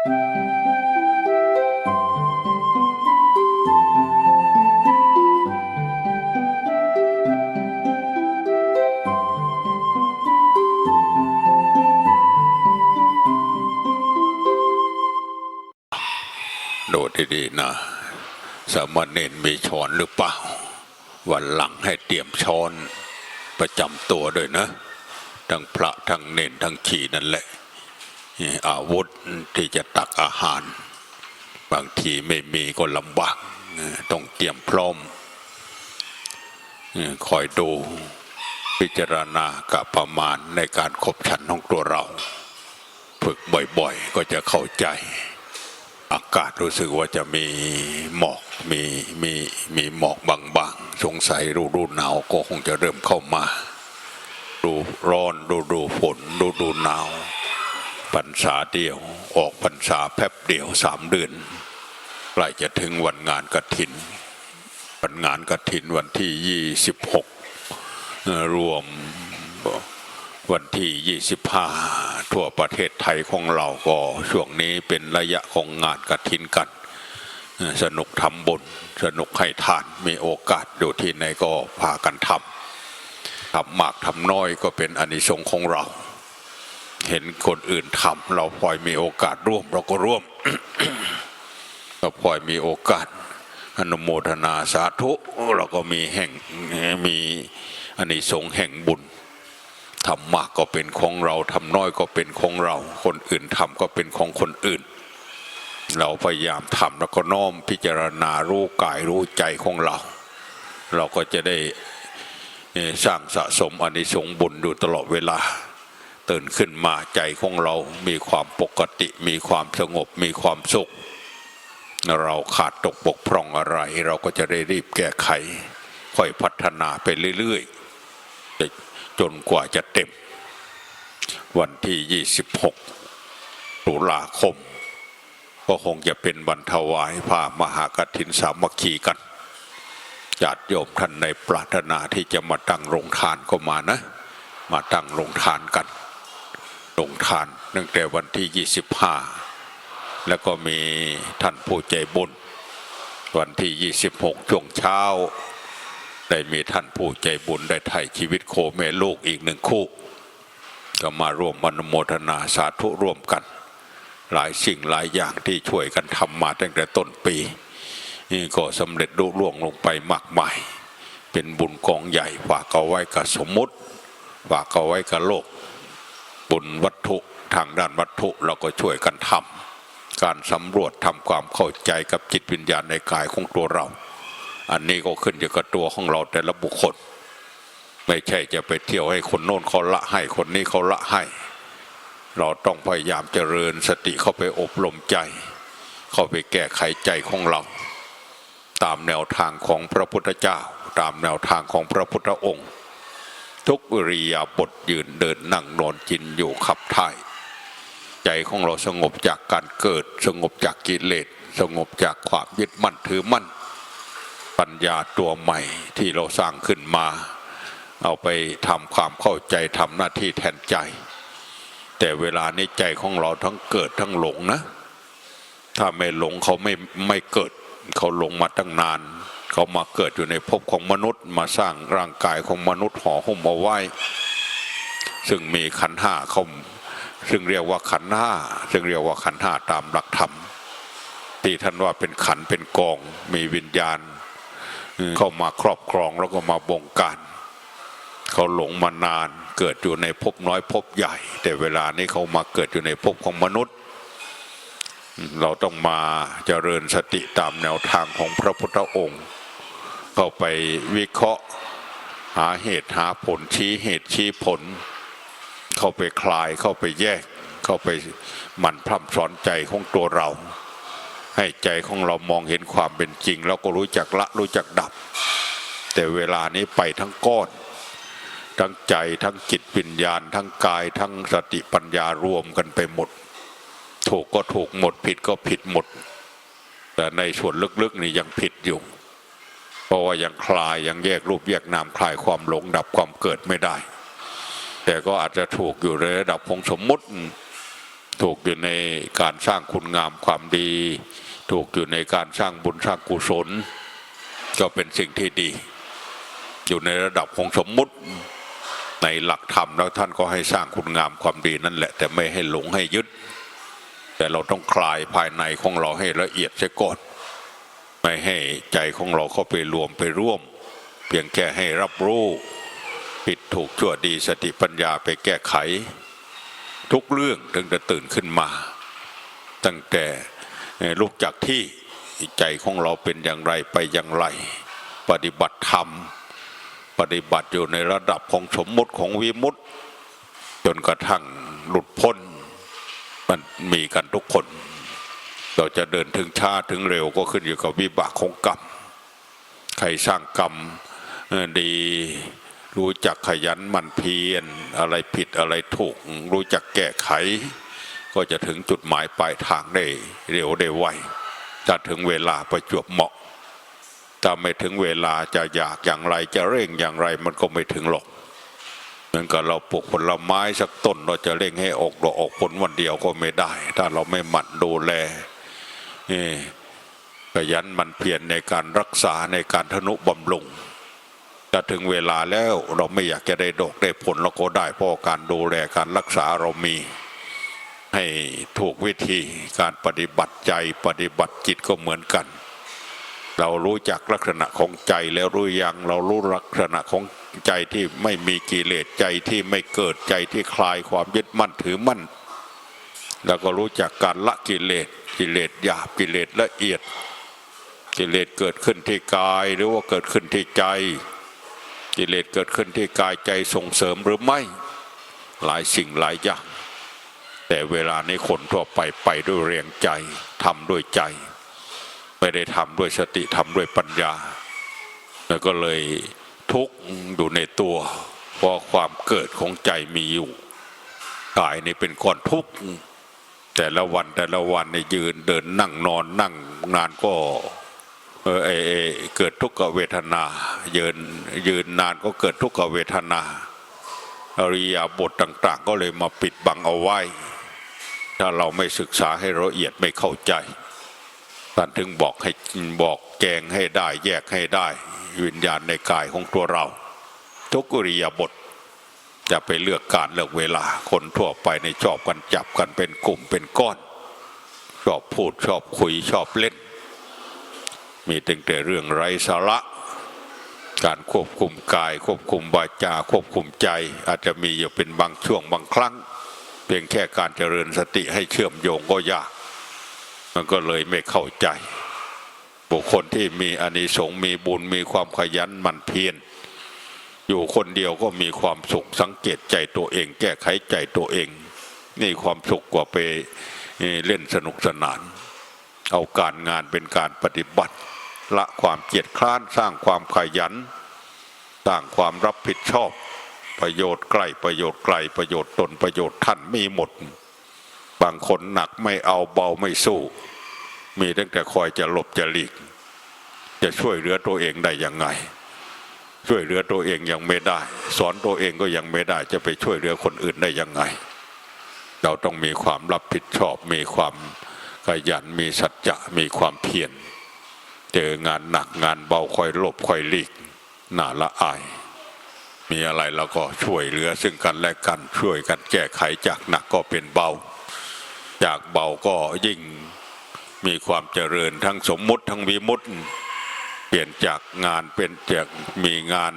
ดูดีๆนะสามเณรมีช้อนหรือเปล่า วันหลังให้เตรียมช้อนประจำตัวด้วยนะ ทั้งพระทั้งเนนทั้งขี่นั่นแหละ อาวุธที่จะตักอาหาร บางทีไม่มีก็ลำบากต้องเตรียมพร้อมคอยดูพิจารณากับประมาณในการขบฉันของตัวเรา ฝึกบ่อยๆ ก็จะเข้าใจ อากาศรู้สึกว่าจะมีหมอกมีมีมีหมอกบางๆ สงสัยฤดูหนาวก็คงจะเริ่มเข้ามา ดูร้อนดูดูฝนดูดูหนาว พรรษาเดียว ออกพรรษาแป๊บเดียวสามเดือนใกล้จะถึงวันงานกฐิน วันงานกฐินวันที่ยี่สิบหกรวมวันที่25ทั่วประเทศไทยของเราก็ช่วงนี้เป็นระยะของงานกระถินกัน สนุกทำบุญสนุกให้ทานมีโอกาสอยู่ที่ไหนก็พากันทำทำมากทำน้อยก็เป็นอานิสงส์ของเรา เห็นคนอื่นทำเราพลอยมีโอกาสร่วม เราก็ร่วมก็พลอยมีโอกาสอนุโมทนาสาธุเราก็มีแห่งมีอานิสงส์แห่งบุญทำมากก็เป็นของเราทำน้อยก็เป็นของเรา คนอื่นทำก็เป็นของคนอื่น เราพยายามทำแล้วก็น้อมพิจารณารู้กายรู้ใจของเรา เราก็จะได้สร้างสะสมอานิสงส์บุญอยู่ตลอดเวลา ตื่นขึ้นมาใจของเรามีความปกติ มีความสงบ มีความสุข เราขาดตกบกพร่องอะไร เราก็จะได้รีบแก้ไข ค่อยพัฒนาไปเรื่อยๆจนกว่าจะเต็ม วันที่ 26 ตุลาคม ก็คงจะเป็นวันถวายผ้ามหากฐินสามัคคีกันญาติโยมท่านในปรารถนาที่จะมาตั้งโรงทานก็มานะ มาตั้งโรงทานกัน โรงทานตั้งแต่วันที่ 25 แล้วก็มีท่านผู้ใจบุญ วันที่ 26 ช่วงเช้า ได้มีท่านผู้ใจบุญได้ไถ่ชีวิตโคแม่ลูกอีกหนึ่งคู่ ก็มาร่วมอนุโมทนาสาธุร่วมกัน หลายสิ่งหลายอย่างที่ช่วยกันทำมาตั้งแต่ต้นปีนี่ก็สำเร็จลุล่วงลงไปมากมาย เป็นบุญกองใหญ่ฝากเอาไว้กับสมมติฝากเอาไว้กับโลก บุญวัตถุทางด้านวัตถุเราก็ช่วยกันทำการสำรวจทำความเข้าใจกับจิตวิญญาณในกายของตัวเรา อันนี้ก็ขึ้นอยู่กับตัวของเราแต่ละบุคคล ไม่ใช่จะไปเที่ยวให้คนโน้นเขาละให้คนนี้เขาละให้ เราต้องพยายามเจริญสติเข้าไปอบรมใจ เข้าไปแก้ไขใจของเรา ตามแนวทางของพระพุทธเจ้า ตามแนวทางของพระพุทธองค์ ทุกอิริยาบถยืนเดินนั่งนอนกินอยู่ขับถ่าย ใจของเราสงบจากการเกิด สงบจากกิเลสสงบจากความยึดมั่นถือมั่น ปัญญาตัวใหม่ที่เราสร้างขึ้นมา เอาไปทำความเข้าใจทำหน้าที่แทนใจ แต่เวลานี้ใจของเราทั้งเกิดทั้งหลงนะ ถ้าไม่หลงเขาไม่ไม่เกิดเขาหลงมาตั้งนาน เขามาเกิดอยู่ในภพของมนุษย์ มาสร้างร่างกายของมนุษย์ห่อหุ้มเอาไว้ ซึ่งมีขันห้าเขาซึ่งเรียกว่าขันห้าซึ่งเรียกว่าขันห้าตามหลักธรรมที่ท่านว่าเป็นขันเป็นกอง มีวิญญาณ เข้ามาครอบครองแล้วก็มาบงการ เขาหลงมานานเกิดอยู่ในภพน้อยภพใหญ่ แต่เวลานี้เขามาเกิดอยู่ในภพของมนุษย์ เราต้องมาเจริญสติตามแนวทางของพระพุทธองค์ เข้าไปวิเคราะห์หาเหตุหาผลชี้เหตุชี้ผล เข้าไปคลายเข้าไปแยก เข้าไปหมั่นพร่ำสอนใจของตัวเรา ให้ใจของเรามองเห็นความเป็นจริง แล้วก็รู้จักละรู้จักดับ แต่เวลานี้ไปทั้งก้อน ทั้งใจทั้งจิตวิญญาณ ทั้งกายทั้งสติปัญญารวมกันไปหมด ถูกก็ถูกหมดผิดก็ผิดหมด แต่ในส่วนลึกๆนี่ยังผิดอยู่ เพราะว่ายังคลายยังแยกรูปแยกนามคลายความหลงดับความเกิดไม่ได้ แต่ก็อาจจะถูกอยู่ในระดับของสมมุติ ถูกอยู่ในการสร้างคุณงามความดี ถูกอยู่ในการสร้างบุญสร้างกุศล ก็เป็นสิ่งที่ดี อยู่ในระดับของสมมุติในหลักธรรมแล้วท่านก็ให้สร้างคุณงามความดีนั่นแหละ แต่ไม่ให้หลงให้ยึด แต่เราต้องคลายภายในของเราให้ละเอียดเสียก่อน ไม่ให้ใจของเราเข้าไปรวมไปร่วม เพียงแค่ให้รับรู้ผิดถูกชั่วดีสติปัญญาไปแก้ไข ทุกเรื่องถึงจะตื่นขึ้นมา ตั้งแต่ลุกจากที่ใจของเราเป็นอย่างไรไปอย่างไร ปฏิบัติธรรม ปฏิบัติอยู่ในระดับของสมมุติของวิมุตติจนกระทั่งหลุดพ้น มันมีกันทุกคน เราจะเดินถึงช้าถึงเร็วก็ขึ้นอยู่กับวิบากของกรรม ใครสร้างกรรมดีรู้จักขยันหมันเพียรอะไรผิดอะไรถูก รู้จักแก้ไข ก็จะถึงจุดหมายปลายทางได้เร็วได้ไวถ้าถึงเวลาประจวบเหมาะถ้าไม่ถึงเวลาจะอยากอย่างไรจะเร่งอย่างไรมันก็ไม่ถึงหรอกเหมือนกับเราปลูกผลไม้สักต้นเราจะเร่งให้ออกดอกออกผลวันเดียวก็ไม่ได้ ถ้าเราไม่หมั่นดูแล นี่ขยันมันเพียรในการรักษาในการทนุบำรุงถ้าถึงเวลาแล้วเราไม่อยากจะได้ดอกได้ผลเราก็ได้เพราะการดูแลการรักษาเรามี ให้ถูกวิธีการปฏิบัติใจปฏิบัติจิตก็เหมือนกัน เรารู้จักลักษณะของใจแล้วรู้ยังเรารู้ลักษณะของใจที่ไม่มีกิเลสใจที่ไม่เกิดใจที่คลายความยึดมั่นถือมั่น แล้วก็รู้จักการละกิเลสกิเลสหยาบกิเลสละเอียด กิเลสเกิดขึ้นที่กายหรือว่าเกิดขึ้นที่ใจ กิเลสเกิดขึ้นที่กายใจส่งเสริมหรือไม่หลายสิ่งหลายอย่างแต่เวลานี้คนทั่วไปไปด้วยเรียงใจทำด้วยใจ ไม่ได้ทำด้วยสติทำด้วยปัญญา แล้วก็เลยทุกข์อยู่ในตัวเพราะความเกิดของใจมีอยู่กายนี่เป็นก้อนทุกข์ แต่ละวันแต่ละวันเนี่ยืนเดินนั่งนอนนั่งนานก็เออเอเกิดทุกขเวทนา ยืนยืนนานก็เกิดทุกขเวทนาอริยาบทต่าง ๆ ก็เลยมาปิดบังเอาไว้ ถ้าเราไม่ศึกษาให้ละเอียดไม่เข้าใจท่านถึงบอกให้บอกแกงให้ได้แยกให้ได้ วิญญาณในกายของตัวเรา ทุกอริยาบท จะไปเลือกการเลือกเวลา คนทั่วไปในชอบกันจับกันเป็นกลุ่มเป็นก้อน ชอบพูดชอบคุยชอบเล่น มีตั้งแต่เรื่องไร้สาระ การควบคุมกาย ควบคุมวาจาควบคุมใจ อาจจะมีอยู่เป็นบางช่วงบางครั้ง เพียงแค่การเจริญสติให้เชื่อมโยงก็ยาก มันก็เลยไม่เข้าใจ บุคคลที่มีอานิสงส์มีบุญมีความขยันหมั่นเพียร อยู่คนเดียวก็มีความสุขสังเกตใจตัวเอง แก้ไขใจตัวเอง นี่ความสุขกว่าไปเล่นสนุกสนาน เอาการงานเป็นการปฏิบัติ ละความเกียจคร้านสร้างความขยันสร้างความรับผิดชอบ ประโยชน์ใกล้ประโยชน์ไกลประโยชน์ตนประโยชน์ท่านมีหมด บางคนหนักไม่เอาเบาไม่สู้ มีตั้งแต่คอยจะหลบจะหลีก จะช่วยเหลือตัวเองได้ยังไง ช่วยเหลือตัวเองยังไม่ได้ สอนตัวเองก็ยังไม่ได้ จะไปช่วยเหลือคนอื่นได้ยังไง เราต้องมีความรับผิดชอบ มีความขยันมีสัจจะมีความเพียรเจองานหนักงานเบาคอยหลบคอยหลีกหน่าละอาย มีอะไรเราก็ช่วยเหลือซึ่งกันและกันช่วยกันแก้ไขจากหนักก็เป็นเบา จากเบาก็ยิ่งมีความเจริญทั้งสมมุติทั้งวิมุตติ เปลี่ยนจากงานเป็นจากมีงาน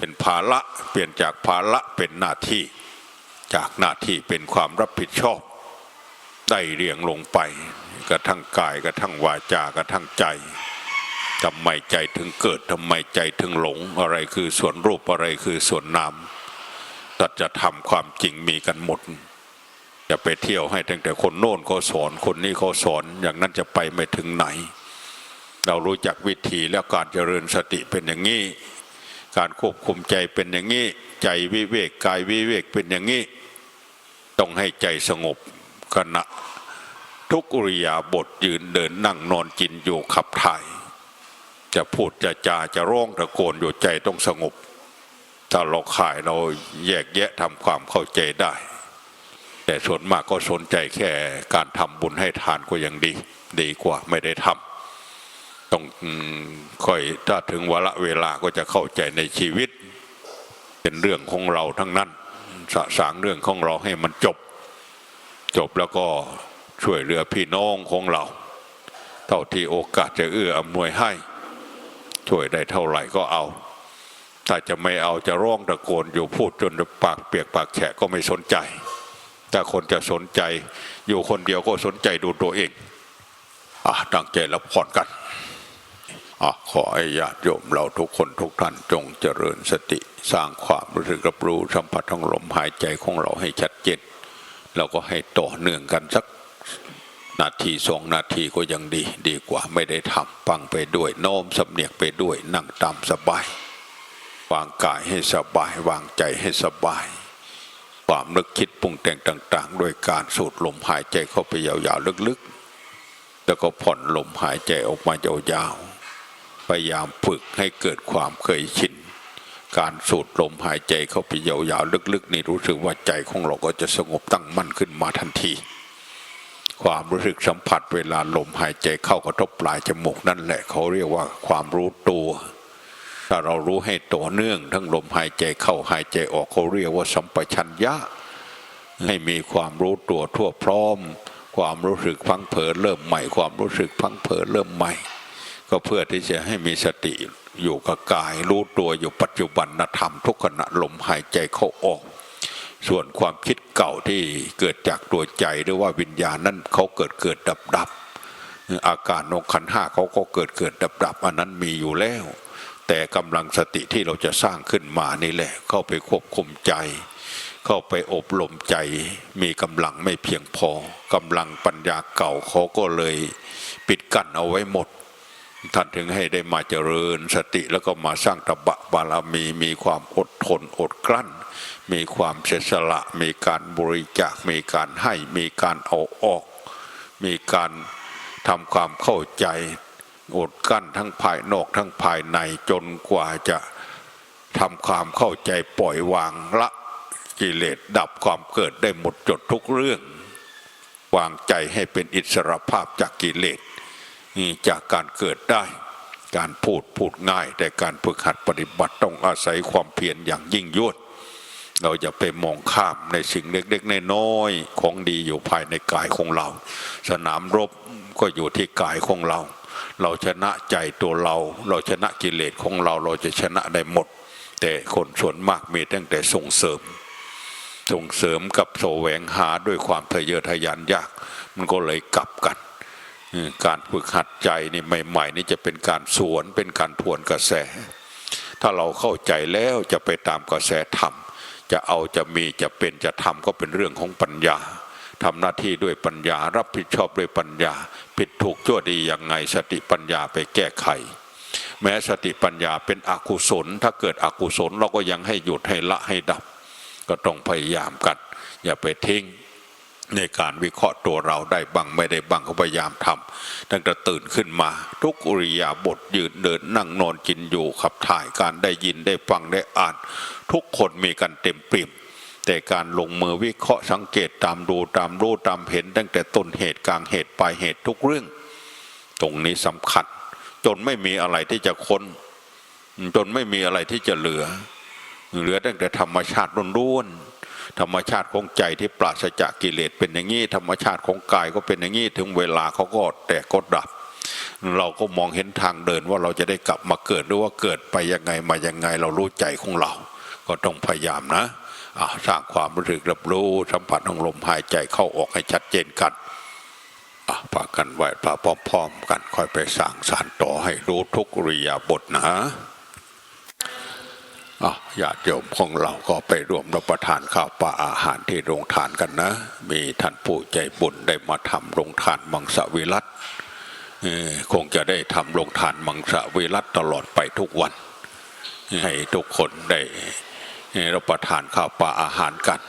เป็นภาระเปลี่ยนจากภาระเป็นหน้าที่ จากหน้าที่เป็นความรับผิดชอบได้เรียงลงไปกระทั่งกายกระทั่งวาจากระทั่งใจทำไมใจถึงเกิดทำไมใจถึงหลงอะไรคือส่วนรูปอะไรคือส่วนนามสัดจธรรมความจริงมีกันหมดจะไปเที่ยวให้ตั้งแต่คนโน่นเขาสอนคนนี้เขาสอนอย่างนั้นจะไปไม่ถึงไหน เรารู้จักวิธีแล้วการเจริญสติเป็นอย่างนี้ การควบคุมใจเป็นอย่างนี้ ใจวิเวกกายวิเวกเป็นอย่างนี้ ต้องให้ใจสงบขณะทุกอริยาบทยืนเดินนั่งนอนกินอยู่ขับถ่าย จะพูดจะจาจะร้องตะโกนอยู่ใจต้องสงบ ถ้าเราขายเราแยกแยะทำความเข้าใจได้ แต่ส่วนมากก็สนใจแค่การทำบุญให้ทานก็ยังดี ดีกว่าไม่ได้ทำ ต้องค่อยถ้าถึงวาระเวลาก็จะเข้าใจในชีวิต เป็นเรื่องของเราทั้งนั้นสะสางเรื่องของเราให้มันจบ จบแล้วก็ช่วยเหลือพี่น้องของเรา เท่าที่โอกาสจะเอื้ออำนวยให้ ช่วยได้เท่าไหร่ก็เอา ถ้าจะไม่เอาจะร้องตะโกนอยู่พูดจนปากเปียกปากแฉะก็ไม่สนใจถ้าคนจะสนใจอยู่คนเดียวก็สนใจดูตัวเองอะตั้งใจรับพรกัน อะขอให้ญาติโยมเราทุกคนทุกท่านจงเจริญสติสร้างความรู้สึกรับรู้สัมผัสทั้งลมหายใจของเราให้ชัดเจนแล้วก็ให้ต่อเนื่องกันสักนาทีสองนาทีก็ยังดี ดีกว่าไม่ได้ทำฟังไปด้วยโน้มสำเนียกไปด้วยนั่งตามสบายวางกายให้สบายวางใจให้สบาย ความนึกคิดปรุงแต่งต่างๆ โดยการสูดลมหายใจเข้าไปยาวๆลึกๆ แล้วก็ผ่อนลมหายใจออกมายาวๆ พยายามฝึกให้เกิดความเคยชิน การสูดลมหายใจเข้าไปยาวๆลึกๆนี่รู้สึกว่าใจของเราก็จะสงบตั้งมั่นขึ้นมาทันที ความรู้สึกสัมผัสเวลาลมหายใจเข้ากระทบปลายจมูกนั่นแหละเขาเรียกว่าความรู้ตัวถ้าเรารู้ให้ต่อเนื่อง ทั้งลมหายใจเข้าหายใจออกเขาเรียกว่าสัมปชัญญะ ให้มีความรู้ตัวทั่วพร้อม ความรู้สึกพังเผลอเริ่มใหม่ ความรู้สึกพังเผลอเริ่มใหม่ ก็เพื่อที่จะให้มีสติอยู่กับกาย รู้ตัวอยู่ปัจจุบันธรรมทุกขณะลมหายใจเข้าออก ส่วนความคิดเก่าที่เกิดจากตัวใจหรือว่าวิญญาณนั้นเขาเกิดเกิดดับดับอาการนกขันห้าเขาก็เกิดเกิดดับดับอันนั้นมีอยู่แล้ว แต่กำลังสติที่เราจะสร้างขึ้นมานี่แหละ เข้าไปควบคุมใจ เข้าไปอบรมใจ มีกำลังไม่เพียงพอกำลังปัญญาเก่าเขาก็เลย ปิดกั้นเอาไว้หมด ท่านถึงให้ได้มาเจริญสติแล้วก็มาสร้างตบะบารมีมีความอดทนอดกลั้น มีความเสียสละมีการบริจาคมีการให้มีการเอาออก มีการทำความเข้าใจอดกลั้นทั้งภายนอกทั้งภายในจนกว่าจะทำความเข้าใจปล่อยวางละกิเลสดับความเกิดได้หมดจดทุกเรื่อง วางใจให้เป็นอิสรภาพจากกิเลส จากการเกิดได้ การพูดพูดง่าย แต่การฝึกหัดปฏิบัติต้องอาศัยความเพียรอย่างยิ่งยวด เราจะไปมองข้ามในสิ่งเล็กๆน้อยๆของดีอยู่ภายในกายของเรา สนามรบก็อยู่ที่กายของเรา เราชนะใจตัวเรา เราชนะกิเลสของเราเราจะชนะได้หมด แต่คนส่วนมากมีตั้งแต่ส่งเสริมส่งเสริมกับโสแวงหาด้วยความทะเยอทะยานยาก มันก็เลยกลับกัน การฝึกหัดใจนี่ใหม่ ๆ นี่จะเป็นการสวนเป็นการทวนกระแส ถ้าเราเข้าใจแล้วจะไปตามกระแสธรรม จะเอาจะมีจะเป็นจะทำก็เป็นเรื่องของปัญญาทำหน้าที่ด้วยปัญญารับผิดชอบด้วยปัญญา ผิดถูกชั่วดีย่างไงสติปัญญาไปแก้ไข แม้สติปัญญาเป็นอกุศล ถ้าเกิดอกุศลเราก็ยังให้หยุดให้ละให้ดับ ก็ต้องพยายามกัน อย่าไปทิ้ง ในการวิเคราะห์ตัวเราได้บ้างไม่ได้บ้างก็พยายามทำตั้งแต่ตื่นขึ้นมา ทุกอุริยาบทยืนเดินนั่งนอนกินอยู่ขับถ่ายการได้ยินได้ฟังได้อ่าน ทุกคนมีกันเต็มปี่มแต่การลงมือวิเคราะห์สังเกตตามดูตามรู้ตามเห็น ตั้งแต่ต้นเหตุกลางเหตุปลายเหตุทุกเรื่อง ตรงนี้สำคัญ จนไม่มีอะไรที่จะค้น จนไม่มีอะไรที่จะเหลือ เหลือตั้งแต่ธรรมชาติล้วนๆ ธรรมชาติของใจที่ปราศจากกิเลสเป็นอย่างนี้ ธรรมชาติของกายก็เป็นอย่างนี้ถึงเวลาเขาก็แตกก็ดับ เราก็มองเห็นทางเดินว่าเราจะได้กลับมาเกิดหรือว่าเกิดไปยังไงมายังไงเรารู้ใจของเรา ก็ต้องพยายามนะสร้างความรู้สึกรับรู้สัมผัสของลมหายใจเข้าออกให้ชัดเจนกันอะพากันไหวพาพร้อมๆกันค่อยไปสร้างสารต่อให้รู้ทุกริยาบทนะอะ ญาติโยมของเราก็ไปร่วมรับประทานข้าวปลาอาหารที่โรงทานกันนะ มีท่านผู้ใจบุญได้มาทำโรงทานมังสวิรัตคงจะได้ทำโรงทานมังสวิรัตตลอดไปทุกวัน ให้ทุกคนได้รับประทานข้าวปลาอาหารกัน